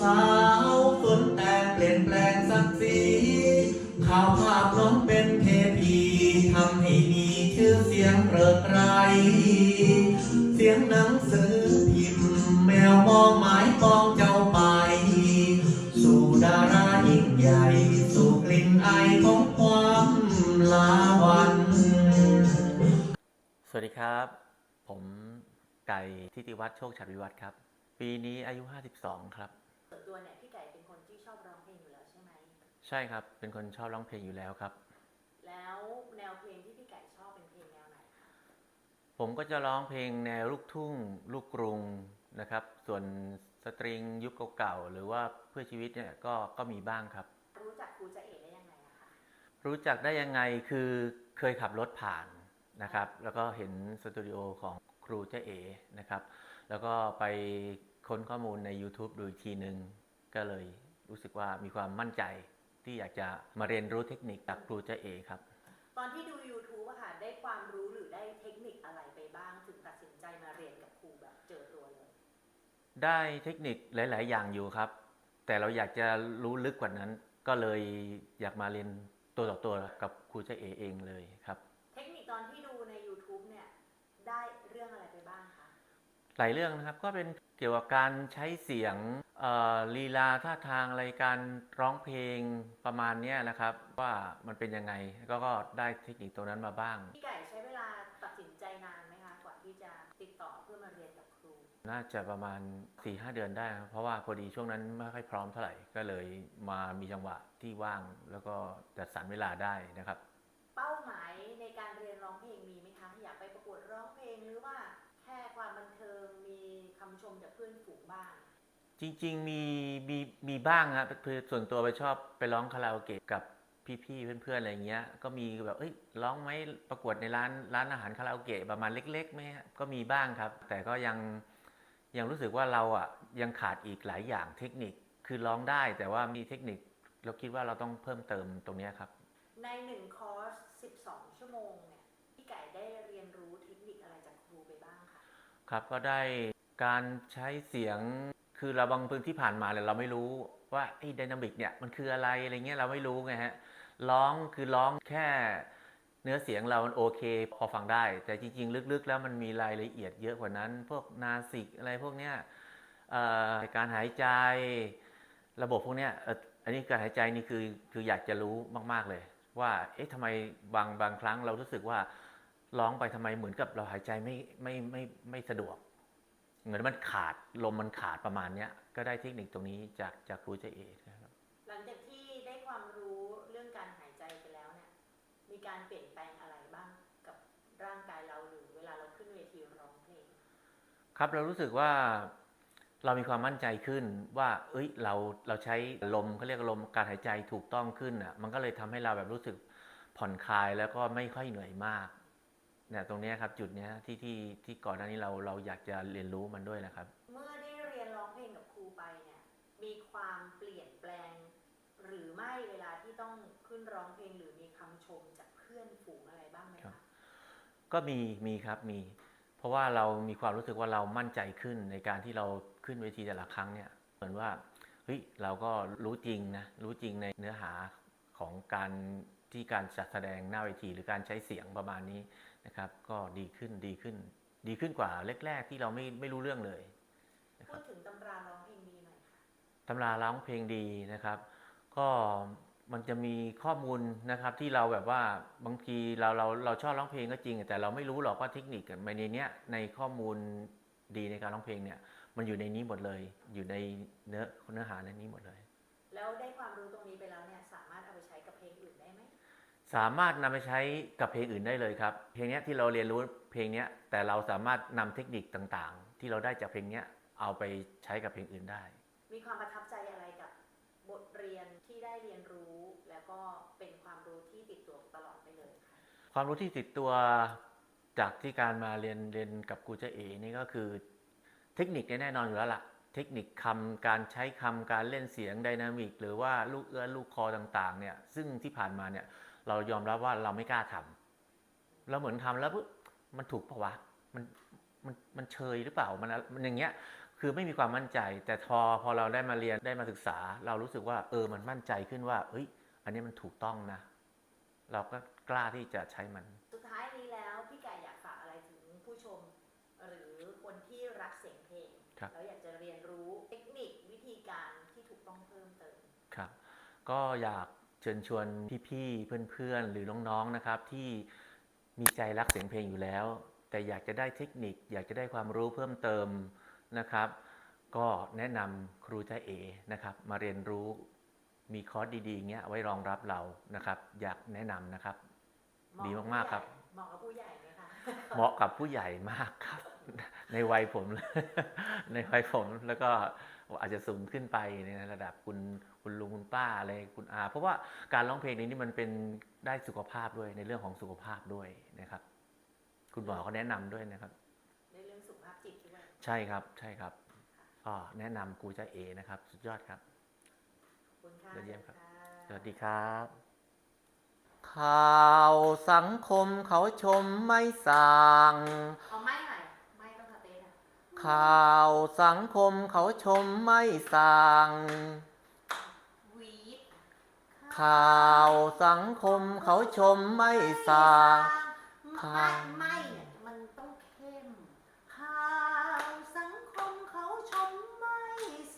สาวสนแต่เปลี่ยนแปลงสักสีข่าวภาพน้องเป็นเทพีทำให้มีชื่อเสียงเริกไร เสียงหนังสือพิมพ์แมวมองหมายปองเจ้าไป สู่ดารายิ่งใหญ่ สู่กลิ่นไอของความลาวัน สวัสดีครับ ผมไก่ทิติวัฒน์โชคฉัตรวิวัฒน์ครับ ปีนี้อายุ 52 ครับ ตัวเนี่ยพี่ไก่เป็นคนที่ชอบร้องเพลงอยู่แล้วใช่ไหมใช่ครับ เป็นคนชอบร้องเพลงอยู่แล้วครับ แล้วแนวเพลงที่พี่ไก่ชอบเป็นเพลงแนวไหนคะผมก็จะร้องเพลงแนวลูกทุ่ง ลูกกรุงนะครับ ส่วนสตริงยุคเก่าๆหรือว่าเพื่อชีวิตเนี่ยก็ก็มีบ้างครับ รู้จักครูจะเอกได้ยังไงอะคะรู้จักได้ยังไงคือเคยขับรถผ่านนะครับ แล้วก็เห็นสตูดิโอของครูเจ๊เอนะครับ แล้วก็ไปค้นข้อมูลใน YouTube ดูอีกทีหนึ่ง ก็เลยรู้สึกว่ามีความมั่นใจที่อยากจะมาเรียนรู้เทคนิคจากครูเจ๊เอครับ ตอนที่ดู YouTube อะค่ะได้ความรู้หรือได้เทคนิคอะไรไปบ้าง ถึงตัดสินใจมาเรียนกับครูแบบเจอตัวเลย ได้เทคนิคหลาย ๆ อย่างอยู่ครับ แต่เราอยากจะรู้ลึกกว่านั้น ก็เลยอยากมาเรียนตัวต่อตัวกับครูเจ๊เอเองเลยครับ เทคนิคตอนที่ดูใน YouTube เนี่ยได้เรื่องอะไรไปบ้างคะ หลายเรื่องนะครับ ก็เป็นเกี่ยวกับการใช้เสียงเอ่อลีลาท่าทางอะไรการร้องเพลงประมาณเนี้ยนะครับ ว่ามันเป็นยังไงก็ก็ได้เทคนิคตรงนั้นมาบ้างพี่ไก่ใช้เวลาตัดสินใจนานไหมคะกว่าที่จะติดต่อเพื่อมาเรียนกับครู น่าจะประมาณ4-5เดือนได้ครับเพราะว่าพอดีช่วงนั้นไม่ค่อยพร้อมเท่าไหร่ก็เลยมามีจังหวะที่ว่าง แล้วก็จัดสรรเวลาได้นะครับ เป้าหมายในการเรียนร้องเพลงมีไหมคะอยากไปประกวดร้องเพลงหรือว่าแค่ความบันเทิงมีคำช มจากเพื่อนฝูงบ้าง จริง ๆ มีมีมีบ้างครับคือส่วนตัวไปชอบไปร้องคาราโอเกะกับพี่ๆเพื่อนๆอะไรเงี้ย ก็มีแบบเอ้ยร้องไหมประกวดในร้านร้านอาหารคาราโอเกะประมาณเล็กๆไหมฮะก็มีบ้างครับ แต่ก็ยังยังรู้สึกว่าเราอะยังขาดอีกหลายอย่างเทคนิคคือร้องได้แต่ว่ามีเทคนิคเราคิดว่าเราต้องเพิ่มเติมตรงเนี้ยครับ ในหนึ่งคอร์ส 12 ชั่วโมงเนี่ยพี่ไก่ได้เรียนรู้เทคนิคอะไรจากครูไปบ้างคะครับก็ได้ การใช้เสียงคือเราบางพื้นที่ผ่านมาเนี่ยเราไม่รู้ว่าไอ้ไดนามิกเนี่ยมันคืออะไรอะไรเงี้ยเราไม่รู้ไงฮะร้องคือร้องแค่เนื้อเสียงเรามันโอเค พอฟังได้ แต่จริง ๆ ลึกๆ แล้วมันมีรายละเอียดเยอะกว่านั้น พวกนาสิกอะไรพวกเนี้ยการหายใจระบบพวกเนี้ยอันนี้การหายใจนี่คือคืออยากจะรู้มาก ๆ เลย ว่าเอ๊ะทำไมบางบางครั้งเรารู้สึกว่าร้องไปทำไมเหมือนกับเราหายใจไม่ไม่ไม่ไม่สะดวก เหมือนมันขาดลมมันขาดประมาณเนี้ยก็ได้เทคนิคตรงนี้จากจากครูเจเอนะครับหลังจากที่ได้ความรู้เรื่องการหายใจไปแล้วเนี่ยมีการเปลี่ยนแปลงอะไรบ้างกับร่างกายเราหรือเวลาเราขึ้นเวทีร้องเพลงครับเรารู้สึกว่าเรามีความมั่นใจขึ้นว่า เอ้ยเราเราใช้ลมเขาเรียกลมการหายใจถูกต้องขึ้นอะมันก็เลยทำให้เราแบบรู้สึกผ่อนคลายแล้วก็ไม่ค่อยเหนื่อยมาก เนี่ยตรงเนี้ยครับจุดเนี้ยที่ที่ที่ก่อนหน้านี้เราเราอยากจะเรียนรู้มันด้วยนะครับ เมื่อได้เรียนร้องเพลงกับครูไปเนี่ยมีความเปลี่ยนแปลง หรือไม่เวลาที่ต้องขึ้นร้องเพลงหรือมีคำชมจากเพื่อนฝูงอะไรบ้างไหมครัคะบก็มีมีครับมี เพราะว่าเรามีความรู้สึกว่าเรามั่นใจขึ้นในการที่เราขึ้นเวทีแต่ละครั้งเนี่ยเหมือนว่าเฮ้ยเราก็รู้จริงนะรู้จริงในเนื้อหาของการที่การจัดแสดงหน้าเวทีหรือการใช้เสียงประมาณนี้ นะครับ ก็ดีขึ้นดีขึ้น ดีขึ้นกว่าแรกๆที่เราไม่ไม่รู้เรื่องเลยนะคพูรับดถึงตำราร้องเพลงดีหน่อยค่ะตำราร้องเพลงดีนะครับ ก็มันจะมีข้อมูลนะครับที่เราแบบว่าบางทีเราเราเราชอบร้องเพลงก็จริง แต่เราไม่รู้หรอกว่าเทคนิคอะในเนี้ยในข้อมูลดีในการร้องเพลงเนี่ย มันอยู่ในนี้หมดเลย อยู่ในเนื้อเนื้อหาในนี้หมดเลย แล้วได้ความรู้ตรงนี้ไปแล้วเนี่ย สามารถนำไปใช้กับเพลงอื่นได้เลยครับ เพลงเนี้ยที่เราเรียนรู้เพลงเนี้ยแต่เราสามารถนำเทคนิคต่างๆ ที่เราได้จากเพลงเนี้ยเอาไปใช้กับเพลงอื่นได้ มีความประทับใจอะไรกับบทเรียนที่ได้เรียนรู้ แล้วก็เป็นความรู้ที่ติดตัวตลอดไปเลยค่ะความรู้ที่ติดตัวจากที่การมาเรียนเรียนกับครูเจเอนี่ก็คือ เทคนิคเนี่ยแน่นอนอยู่แล้วล่ะเทคนิคคำการใช้คำการเล่นเสียงไดนามิกหรือว่าลูกเอื้อนลูกคอต่างๆเนี่ยซึ่งที่ผ่านมาเนี่ย เรายอมรับว่าเราไม่กล้าทำเราเหมือนทำแล้วปุ๊บมันถูกปะวะมันมันมันเชยหรือเปล่ามันมันอย่างเงี้ยคือไม่มีความมั่นใจ แต่พอพอเราได้มาเรียนได้มาศึกษา เรารู้สึกว่าเออมันมั่นใจขึ้นว่า เอ้ย อันนี้มันถูกต้องนะ เราก็กล้าที่จะใช้มัน สุดท้ายนี้แล้วพี่ไก่อยากฝากอะไรถึงผู้ชม หรือคนที่รักเสียงเพลงครับแล้วอยากจะเรียนรู้เทคนิควิธีการที่ถูกต้องเพิ่มเติมครับ ก็อยากเชิญชวนพี่ๆ เพื่อนๆ หรือน้องๆ นะครับ ที่มีใจรักเสียงเพลงอยู่แล้ว แต่อยากจะได้เทคนิค อยากจะได้ความรู้เพิ่มเติมนะครับ ก็แนะนำครูจ้าเอนะครับ มาเรียนรู้มีคอร์สดีๆอย่างเงี้ยไว้รองรับเรานะครับ อยากแนะนำนะครับ ดีมากๆครับ เหมาะกับผู้ใหญ่ไหมคะเหมาะกับผู้ใหญ่มากครับ ในวัยผม ในวัยผมแล้วก็ อาจจะสูงขึ้นไปในระดับคุณคุณลุงคุณป้าอะไรคุณอา เพราะว่าการร้องเพลงนี้นี่มันเป็นได้สุขภาพด้วยในเรื่องของสุขภาพด้วยนะครับ คุณหมอเขาแนะนำด้วยนะครับ ในเรื่องสุขภาพจิตด้วยใช่ครับใช่ครับก็แนะนำกูจะเอนะครับ สุดยอดครับขอบคุณค่ะยอดเยี่ยมครับะสวัสดีครับ ข่าวสังคมเขาชมไม่สั่ง ข่าวสังคมเขาชมไม่สั่งวีดข่าวสังคมเขาชมไม่สั่งไม่ไม่เนี่ยมันต้องเข้ม ข่าวสังคมเขาชมไม่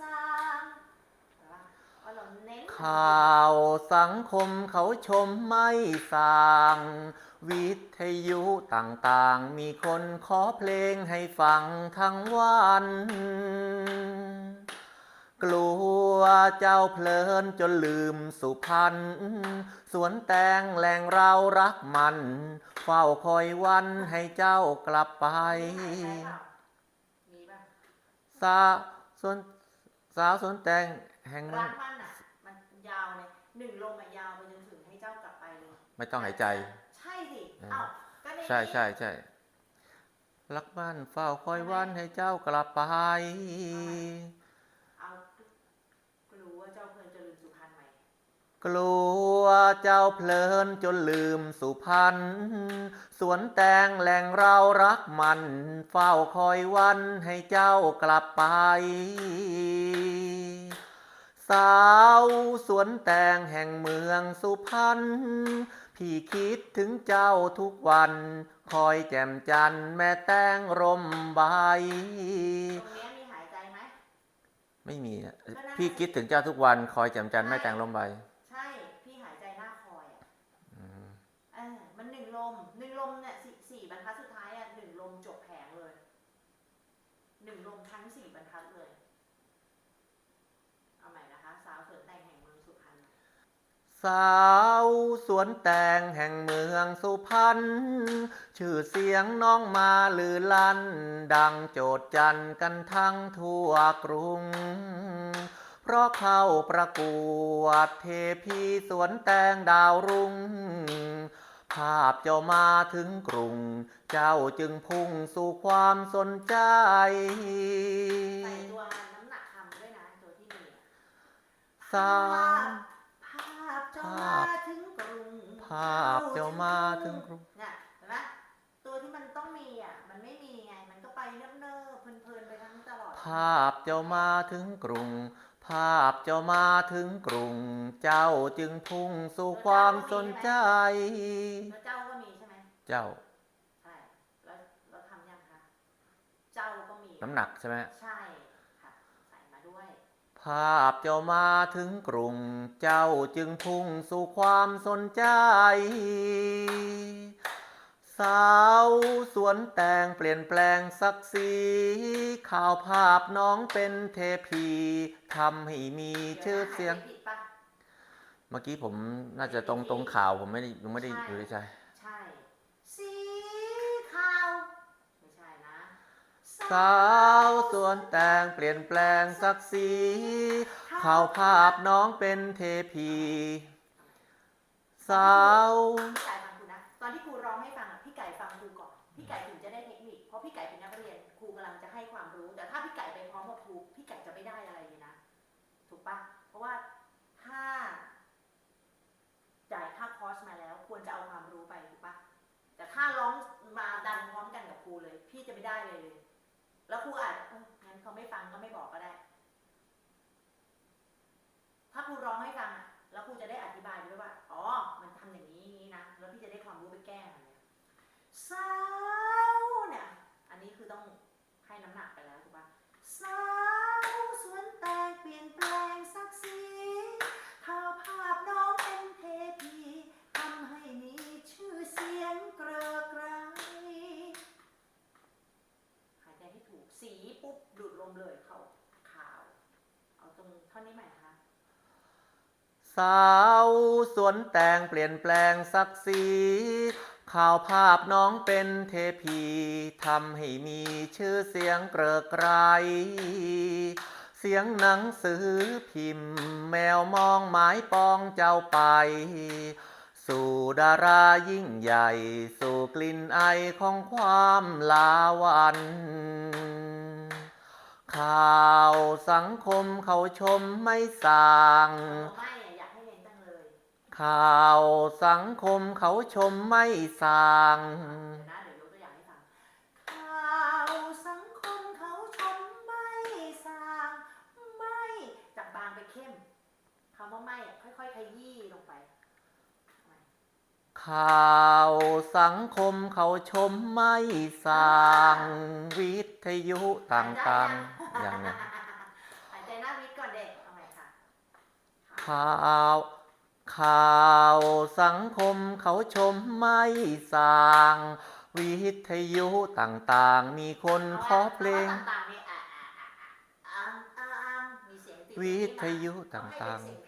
สั่งเห็นปะว่าเราเน้น ข่าวสังคมเขาชมไม่สั่งวิทยุต่างๆ มีคนขอเพลงให้ฟังทั้งวัน กลัวเจ้าเพลินจนลืมสุพรรณสวนแตงแหล่งเรารักมัน เฝ้าคอยวันให้เจ้ากลับไปมีป่ะสาวสวนสาวสวนแตงแห่งรักมันอะ มันยาวเลย หนึ่งลมอะยาวไปจนถึงให้เจ้ากลับไปเลยไม่ต้องหายใจ ใช่สิอ่าเอ้าก็ในใช่ใช่ใช่รักบ้านเฝ้าคอยวันให้เจ้ากลับไป เอากลัวว่าเจ้าเพลินจะลืมสุพรรณไหมกลัวเจ้าเพลินจนลืมสุพรรณสวนแตงแหล่งเรารักมัน เฝ้าคอยวันให้เจ้ากลับไป สาวสวนแตงแห่งเมืองสุพรรณ พี่คิดถึงเจ้าทุกวัน คอยแจ่มจันทร์แม่แตงร่มใบ ตรงเนี้ยมีหายใจไหม ไม่มีอะก็น่าพี่คิดถึงเจ้าทุกวัน คอยแจ่มจันทร์แม่แตงร่มใบใช่ พี่หายใจหน้าคอยอะอืมเออมันหนึ่งลมหนึ่งลมเนี่ยสี่สี่บรรทัดสุดท้ายอะหนึ่งลมจบแผงเลยหนึ่งลมทั้งสี่บรรทัดเลย เอาใหม่นะคะ สาวสวนแต่งแห่งเมืองสุพรรณ สาวสวนแตงแห่งเมืองสุพรรณ ชื่อเสียงน้องมาลือลั่น ดังโจดจันกันทั้งทั่วกรุง เพราะเข้าประกวดเทพีสวนแตงดาวรุ่งภาพเจ้ามาถึงกรุง เจ้าจึงพุ่งสู่ความสนใจ ใส่ตัวน้ำหนักคำด้วยนะตัวที่มีอะสาวภาพ เจ้ามาถึงกรุงภาพเจ้ามาถึงกรุงเนี่ยเห็นไหมตัวที่มันต้องมีอะมันไม่มีไงมันก็ไปเนิบเนิบๆเพลินๆไปทั้งตลอดภาพเจ้ามาถึงกรุง ภาพเจ้ามาถึงกรุง เจ้าจึงพุ่งสู่ความสนใจ แล้วเจ้าก็มีใช่ไหมเจ้าใช่แล้วเราทำยังคะเจ้าก็มีน้ำหนักใช่ไหมใช่ค่ะ ใส่มาด้วย ภาพเจ้ามาถึงกรุง เจ้าจึงพุ่งสู่ความสนใจ สาวสวนแตงเปลี่ยนแปลงศักดิ์ศรีข่าวภาพน้องเป็นเทพีทำให้มีชื่อเสียงดี๋วนะผิดปะเมื่อกี้ผมน่าจะตรงตรงข่าวผมไม่ได้ยังไม่ได้อยู่ในใจ ใช่ สีขาว ไม่ใช่นะ สาวสวนแตงเปลี่ยนแปลงศักดิ์ศรีข่าวภาพน้องเป็นเทพีสาวพี่ไก่ฟังครูนะ ตอนที่ครูร้องให้ฟังอะพี่ไก่ฟังครูก่อน พี่ไก่ถึงจะได้เทคนิค เพราะพี่ไก่เป็นนักเรียน ครูกำลังจะให้ความรู้ แต่ถ้าพี่ไก่ไปพร้อมกับครู พี่ไก่จะไม่ได้อะไรเลยนะ ถูกปะเพราะว่าถ้าจ่ายค่าคอร์สมาแล้ว ควรจะเอาความรู้ไปถูกปะแต่ถ้าร้องมาดันพร้อมกันกับครูเลย พี่จะไม่ได้เลยเลย แล้วครูอาจงั้นเขาไม่ฟังก็ไม่บอกก็ได้ ถ้าครูร้องให้ฟังอะแล้วครูจะได้อธิบายด้วยว่า อ๋อ มันทำอย่างนี้อย่างนี้นะ แล้วพี่จะได้ความรู้ไปแก้มันเนี่ยสาเนี่ย อันนี้คือต้องให้น้ำหนักไปแล้วถูกปะสาวสวนแตงเปลี่ยนแปลงสักสีถ้าภาพน้องเป็นเทพีทำให้มีชื่อเสียงเกรอไกรหายใจให้ถูก สีปุ๊บดูดลมเลยเข้าข่าว เอา นี้ใหม่คะสาวสวนแตงเปลี่ยนแปลงศักดิ์ศรีข่าวภาพน้องเป็นเทพีทำให้มีชื่อเสียงเกริกไกรเสียงหนังสือพิมพ์ แมวมองหมายปองเจ้าไป สู่ดารายิ่งใหญ่ สู่กลิ่นไอของความลาวัน ข่าวสังคมเขาชมไม่สั่ง ไม่อะอยากให้เน้นจังเลยข่าวสังคมเขาชมไม่สั่ง เดี๋ยวนะเดี๋ยวยกตัวอย่างให้ฟังข่าวสังคมเขาชมไม่สร้างไม่จากบางไปเข้มคำว่าไม่อะค่อยๆขยี้ลงไป ข่าวสังคมเขาชมไม่สั่ง วิทยุต่างๆอ ย่างนี้หายใจหน้าวิทย์ก่อนเด็กเอาใหม่ค่ะข่าว ข่าวสังคมเขาชมไม่สั่งวิทยุต่างๆ มีคนขอเพลงคำว่าต่างๆนี่อะอะอะอะอะอะมีเสียงติดวิทยุต้องให้ต่างเป็นเสียงเพ